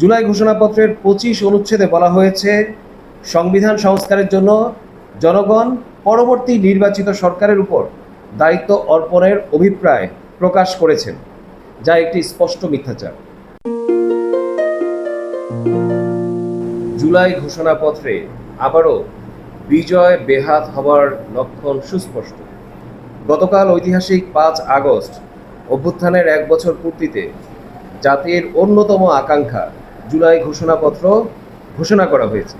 জুলাই ঘোষণাপত্রের পঁচিশ অনুচ্ছেদে বলা হয়েছে, সংবিধান সংস্কারের জন্য জনগণ পরবর্তী নির্বাচিত সরকারের উপর দায়িত্ব অর্পণের অভিপ্রায় প্রকাশ করেছেন, যা একটি স্পষ্ট মিথ্যাচার। জুলাই ঘোষণাপত্রে আবারও বিজয় বেহাত হবার লক্ষণ সুস্পষ্ট। গতকাল ঐতিহাসিক পাঁচ আগস্ট অভ্যুত্থানের এক বছর পূর্তিতে জাতির অন্যতম আকাঙ্ক্ষা জুলাই ঘোষণাপত্র ঘোষণা করা হয়েছে।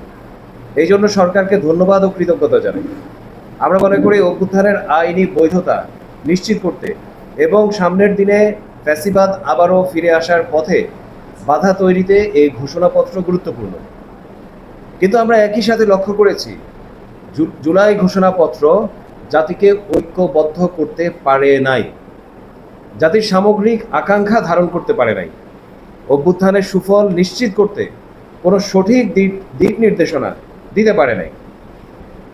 এই জন্য সরকারকে ধন্যবাদ ও কৃতজ্ঞতা জানাই। আমরা মনে করি অভ্যুত্থানের আইনি বৈধতা নিশ্চিত করতে এবং সামনের দিনে ফ্যাসিবাদ আবারও ফিরে আসার পথে বাধা তৈরিতে এই ঘোষণাপত্র গুরুত্বপূর্ণ। কিন্তু আমরা একই সাথে লক্ষ্য করেছি জুলাই ঘোষণাপত্র জাতিকে ঐক্যবদ্ধ করতে পারে নাই। জাতির সামগ্রিক আকাঙ্ক্ষা ধারণ করতে পারে নাই। অভ্যুত্থানের সুফল নিশ্চিত করতে কোনো সঠিক দিক নির্দেশনা দিতে পারে নাই।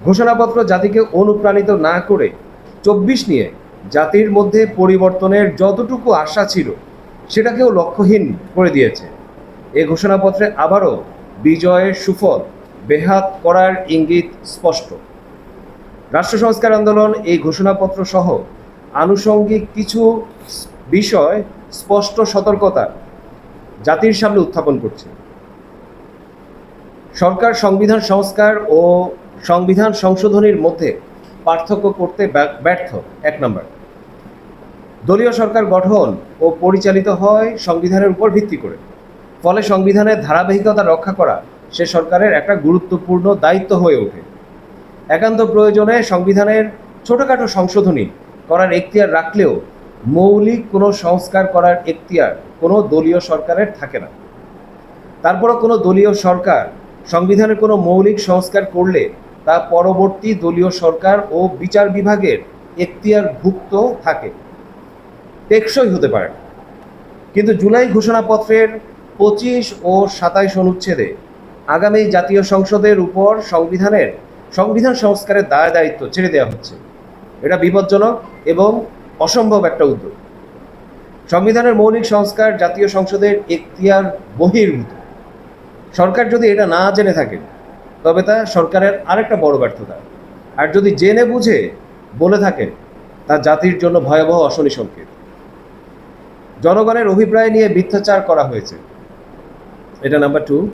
ঘোষণাপত্র জাতিকে অনুপ্রাণিত না করে চব্বিশ নিয়ে জাতির মধ্যে পরিবর্তনের যতটুকু আশা ছিল, সেটাকেও লক্ষ্যহীন করে দিয়েছে। এ ঘোষণাপত্রে আবারও বিজয়ের সুফল বেহাত করার ইঙ্গিত স্পষ্ট। রাষ্ট্র সংস্কার আন্দোলন, এই ঘোষণাপত্র সহ আনুষঙ্গিক কিছু বিষয় স্পষ্ট সতর্কতা জাতির সামনে উত্থাপন করছে। সরকার সংবিধান সংস্কার ও সংবিধান সংশোধনীর মধ্যে পার্থক্য করতে ব্যর্থ। এক নম্বর। দলীয় সরকার গঠন ও পরিচালিত হয় সংবিধানের উপর ভিত্তি করে। ফলে সংবিধানের ধারাবাহিকতা রক্ষা করা সে সরকারের একটা গুরুত্বপূর্ণ দায়িত্ব হয়ে ওঠে। একান্ত প্রয়োজনে সংবিধানের ছোটোখাটো সংশোধনী করার এখতিয়ার রাখলেও মৌলিক কোনো সংস্কার করার এখতিয়ার কোনো দলীয় সরকারের থাকে না। তারপরও কোনো দলীয় সরকার সংবিধানের কোনো মৌলিক সংস্কার করলে তা পরবর্তী দলীয় সরকার ও বিচার বিভাগের এখতিয়ারভুক্ত থাকে। টেকসই হতে পারে। কিন্তু জুলাই ঘোষণাপত্রের পঁচিশ ও সাতাইশ অনুচ্ছেদে আগামী জাতীয় সংসদের উপর সংবিধানের, সংবিধান সংস্কারের দায় দায়িত্ব ছেড়ে দেওয়া হচ্ছে। এটা বিপজ্জনক এবং অসম্ভব একটা উদ্যোগ। সংবিধানের মৌলিক সংস্কার জাতীয় সংসদের এখতিয়ার বহির্ভূত। সরকার যদি এটা না জেনে থাকে, তবে তা সরকারের আরেকটা বড় ব্যর্থতা। আর যদি জেনে বুঝে, বলে থাকেন তা জাতির জন্য ভয়াবহ অশনি সংকেত। জনগণের অভিপ্রায় নিয়ে মিথ্যাচার করা হয়েছে। এটা নাম্বার টু।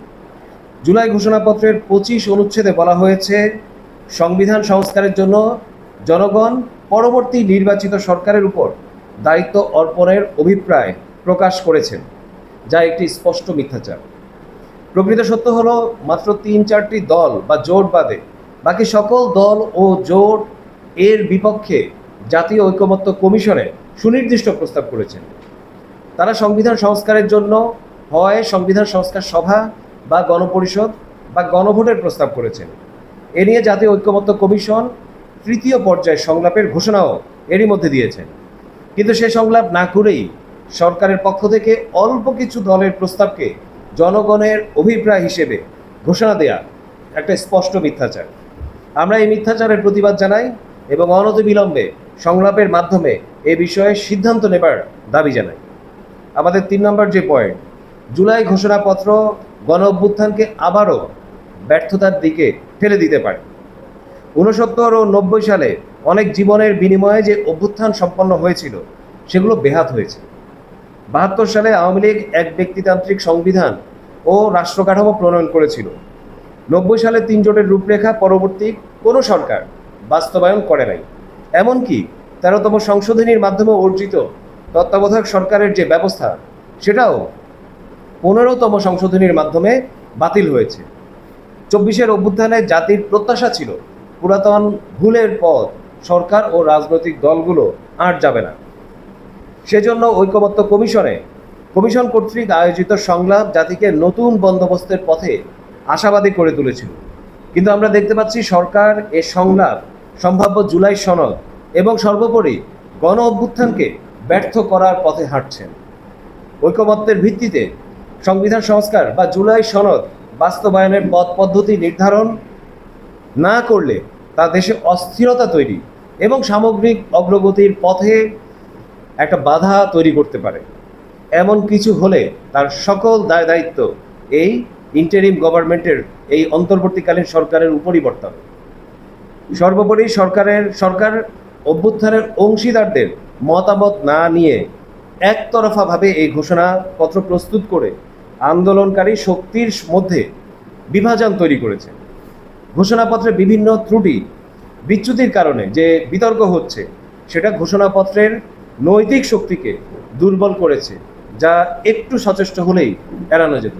জুলাই ঘোষণাপত্রের পঁচিশ অনুচ্ছেদে বলা হয়েছে, সংবিধান সংস্কারের জন্য জনগণ পরবর্তী নির্বাচিত সরকারের উপর দায়িত্ব অর্পণের অভিপ্রায় প্রকাশ করেছেন, যা একটি স্পষ্ট মিথ্যাচার। প্রকৃত সত্য হলো, মাত্র তিন চারটি দল বা জোট বাদে বাকি সকল দল ও জোট এর বিপক্ষে জাতীয় ঐকমত্য কমিশনে সুনির্দিষ্ট প্রস্তাব করেছেন। তারা সংবিধান সংস্কারের জন্য হয় সংবিধান সংস্কার সভা বা গণপরিষদ বা গণভোটের প্রস্তাব করেছেন। এ নিয়ে জাতীয় ঐক্যমত্য কমিশন তৃতীয় পর্যায়ে সংলাপের ঘোষণাও এরই মধ্যে দিয়েছেন কিন্তু সে সংলাপ না করেই সরকারের পক্ষ থেকে অল্প কিছু দলের প্রস্তাবকে জনগণের অভিপ্রায় হিসেবে ঘোষণা দেয়া একটা স্পষ্ট মিথ্যাচার। আমরা এই মিথ্যাচারের প্রতিবাদ জানাই এবং অনতিবিলম্বে সংলাপের মাধ্যমে এ বিষয়ে সিদ্ধান্ত নেবার দাবি জানাই। আমাদের তিন নম্বর যে পয়েন্ট, জুলাই ঘোষণাপত্র গণ অভ্যুত্থানকে আবারও ব্যর্থতার দিকে ঠেলে দিতে পারে। ঊনসত্তর ও নব্বই সালে অনেক জীবনের বিনিময়ে যে অভ্যুত্থান সম্পন্ন হয়েছিল, সেগুলো বেহাত হয়েছে। বাহাত্তর সালে আওয়ামী লীগ এক ব্যক্তিতান্ত্রিক সংবিধান ও রাষ্ট্র কাঠামো প্রণয়ন করেছিল। নব্বই সালে তিন জোটের রূপরেখা পরবর্তী কোনো সরকার বাস্তবায়ন করে নাই। এমনকি তেরোতম সংশোধনীর মাধ্যমে অর্জিত তত্ত্বাবধায়ক সরকারের যে ব্যবস্থা, সেটাও পনেরোতম সংশোধনীর মাধ্যমে বাতিল হয়েছে। চব্বিশের অভ্যুত্থানে জাতির প্রত্যাশা ছিল পুরাতন ভুলের পথ সরকার ও রাজনৈতিক দলগুলো আর যাবে না। সেজন্য ঐকমত্য কমিশনে কমিশন কর্তৃক আয়োজিত সংলাপ জাতিকে নতুন বন্দোবস্তের পথে আশাবাদী করে তুলেছিল। কিন্তু আমরা দেখতে পাচ্ছি সরকার এ সংলাপ সম্ভাব্য জুলাই সনদ এবং সর্বোপরি গণ অভ্যুত্থানকে ব্যর্থ করার পথে হাঁটছেন। ঐকমত্যের ভিত্তিতে সংবিধান সংস্কার বা জুলাই সনদ বাস্তবায়নের পথ পদ্ধতি নির্ধারণ না করলে তা দেশে অস্থিরতা তৈরি এবং সামগ্রিক অগ্রগতির পথে একটা বাধা তৈরি করতে পারে। এমন কিছু হলে তার সকল দায় দায়িত্ব এই ইন্টারিম গভর্নমেন্টের এই অন্তর্বর্তীকালীন সরকারের উপরই বর্তাবে। সর্বোপরি সরকারের, সরকার অভ্যুত্থানের অংশীদারদের মতামত না নিয়ে একতরফাভাবে এই ঘোষণাপত্র প্রস্তুত করে আন্দোলনকারী শক্তির মধ্যে বিভাজন তৈরি করেছে। ঘোষণাপত্রে বিভিন্ন ত্রুটি, বিচ্যুতির কারণে যে বিতর্ক হচ্ছে, সেটা ঘোষণাপত্রের নৈতিক শক্তিকে দুর্বল করেছে, যা একটু সচেষ্ট হলেই এড়ানো যেত।